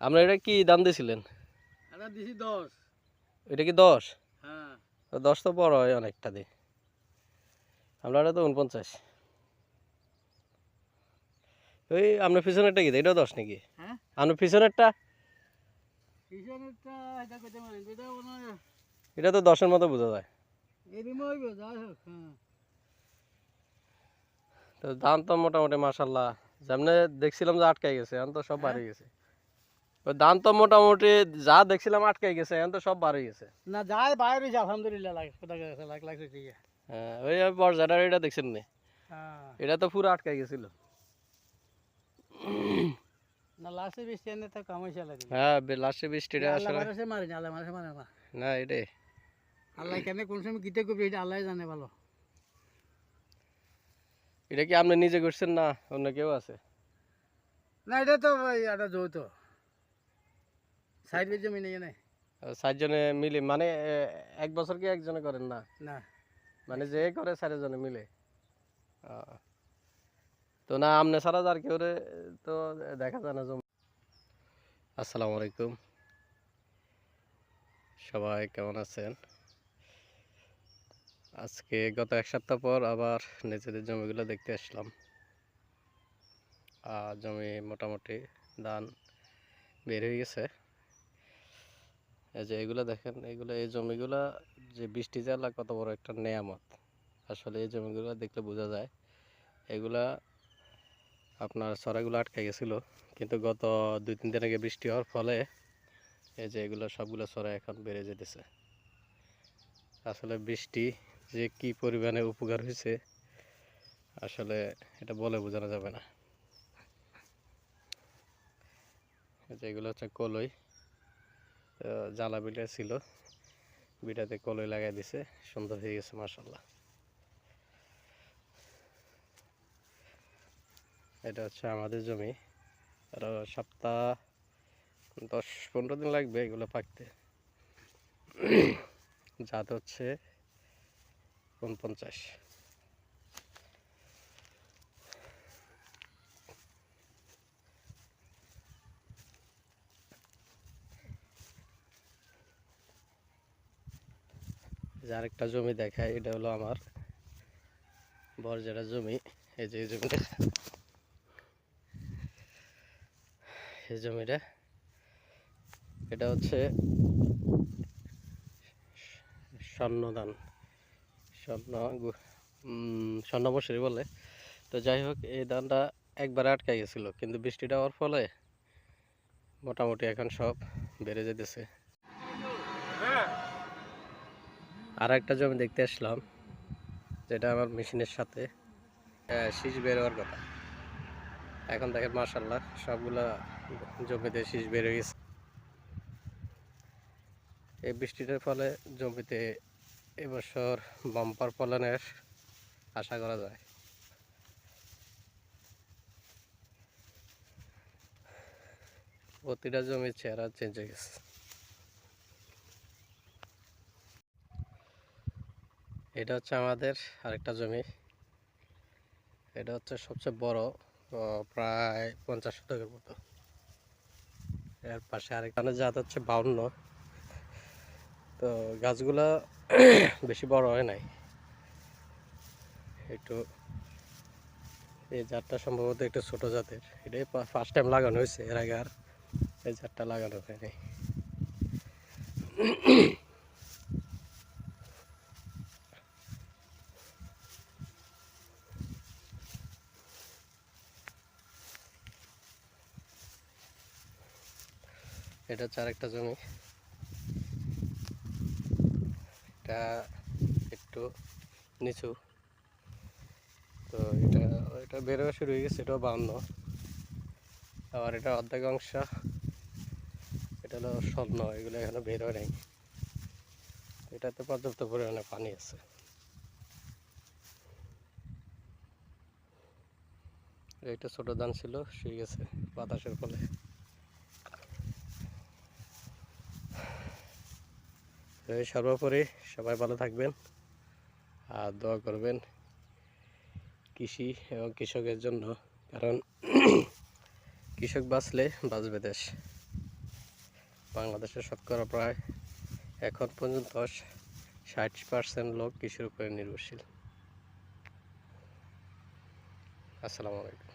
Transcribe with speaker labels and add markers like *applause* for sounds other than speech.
Speaker 1: আপনার এটা কি দাম দিয়েছিলেন?
Speaker 2: এটা দিছি দশ।
Speaker 1: এটা কি দশ?
Speaker 2: হ্যাঁ।
Speaker 1: তো দশ তো বড় হয় অনেকটা দিয়ে আমরা এটা তো উনপঞ্চাশ। ওই আপনার পিছনেরটা কি এটাও দশ নাকি?
Speaker 2: হ্যাঁ।
Speaker 1: আপনার পিছনেরটা?
Speaker 2: এটা হয়
Speaker 1: তো দশের মতো বোঝা যায়।
Speaker 2: হ্যাঁ।
Speaker 1: তো দাম তো মোটামুটি মাসাল্লাহ যেমনি দেখছিলাম যে আটকাই গেছে এখন তো সব বাড়ি গেছে। দাম তো মোটামুটি যা দেখছিলাম আটকাই গেছে এখন তো সব বাড়ি গেছে।
Speaker 2: না যাই বাইরে হয়েছে আলহামদুলিল্লাহ লাখ লাখ লাখ ঠিক
Speaker 1: হ্যাঁ ওই বর্জাটার এটা দেখছেন নি?
Speaker 2: হ্যাঁ।
Speaker 1: এটা তো পুরো আটকাই গেছিল।
Speaker 2: না লাস্টে বৃষ্টি এনে তো কামাইছে আল্লাহ দিবে
Speaker 1: হ্যাঁ লাস্টে বৃষ্টিটা
Speaker 2: আল্লাহ
Speaker 1: আসলে
Speaker 2: মারে না আল্লাহ মানুষে মারে না।
Speaker 1: না এটাই।
Speaker 2: আল্লাহ কেন কোন সময় কিতে করবে এটা আল্লাহ জানে ভালো।
Speaker 1: এটা কি আপনি নিজে করছেন না অন্য কেউ আছে?
Speaker 2: না এটা তো একটা যৌথ সাইড বেজ জমি নেই না
Speaker 1: চারজনে মিলে মানে এক বছর কি একজনে করেন না?
Speaker 2: না।
Speaker 1: মানে যে করে চারজনে মিলে। তো না আমনে ছাড়া যার কেউ তো দেখা যায় না জমি আসসালামু আলাইকুম। সবাই কেমন আছেন? আজকে গত এক সপ্তাহ পর আবার নিজেদের জমিগুলো দেখতে আসলাম। আর জমি মোটামুটি ধান বের হয়ে গেছে। এই যে এগুলো দেখেন, এগুলো এই জমিগুলা যে বৃষ্টি জেলা কত বড় একটা নেয়ামত। আসলে এই জমিগুলো দেখলে বোঝা যায়, এগুলা আপনার চড়াগুলো আটকে গেছিল। কিন্তু গত দুই তিন দিন আগে বৃষ্টি হওয়ার ফলে এই যে এগুলো সবগুলো চড়া এখন বেড়ে যেতেছে। আসলে বৃষ্টি যে কি পরিমাণে উপকার হয়েছে, আসলে এটা বলে বোঝানো যাবে না। যে এগুলো হচ্ছে কলই। জ্বালা বিটা ছিল। বিটাতে কলই লাগাই দিছে। সুন্দর হয়ে গেছে মাসাল্লাহ এটা হচ্ছে আমাদের জমি। আরও সপ্তাহ দশ পনেরো দিন লাগবে এগুলো পাকতে। *clears throat* জাত হচ্ছে উনপঞ্চাশ। যে আরেকটা জমি দেখায় এটা হলো আমার বর যেটা জমি। এই যে জমিটা। এই জমিটা। এটা হচ্ছে স্বর্ণদান। স্বর্ণ গু- উম, স্বর্ণ মশুরি বলে। তো যাই হোক এই ধানটা একবার আটকে গেছিল কিন্তু বৃষ্টিটা হওয়ার ফলে মোটামুটি এখন সব বেড়ে যেতেছে। আর একটা জমি দেখতে আসলাম, যেটা আমার মেশিনের সাথে শীষ বের হওয়ার কথা। এখন দেখেন মার্শাল্লাহ সবগুলা জমিতে শীষ বের গেছে। এই বৃষ্টিটার ফলে জমিতে এবছর বাম্পার ফলনের আশা করা যায়। প্রতিটা জমির চেহারা চেঞ্জ হয়ে গেছে। এটা হচ্ছে আমাদের আরেকটা জমি। এটা হচ্ছে সবচেয়ে বড় প্রায় পঞ্চাশ শতকের মতো। এর পাশে আরেকখানে জাত হচ্ছে বাউন্ন। তো গাছগুলা *coughs* বেশি বড় হয় নাই। একটু এই জাতটা সম্ভবত একটু ছোট জাতের। এটাই ফার্স্ট টাইম লাগানো হয়েছে, এর আগে আর এই জাতটা লাগানো হয়নি। *coughs* এটা হচ্ছে আরেকটা জমি। এটা একটু নিচু। তো এটা এটা বেরোয়া শুরু হয়ে গেছে, এটাও বাউন্ন আবার এটা অর্ধেক অংশ, এটা হলো স্বর্ণ, এগুলো এখনও বেরোয় নাই। এটাতে পর্যাপ্ত পরিমাণে পানি আছে। এটা ছোট ধান ছিল, শুয়ে গেছে বাতাসের ফলে তো এই সর্বোপরি সবাই ভালো থাকবেন আর দোয়া করবেন কৃষি এবং কৃষকের জন্য, কারণ *clears throat* কৃষক বাঁচলে বাঁচবে দেশ। বাংলাদেশের শতকরা প্রায় এখন পর্যন্ত ষাট পার্সেন্ট লোক কৃষির উপরে নির্ভরশীল। আসসালামু আলাইকুম।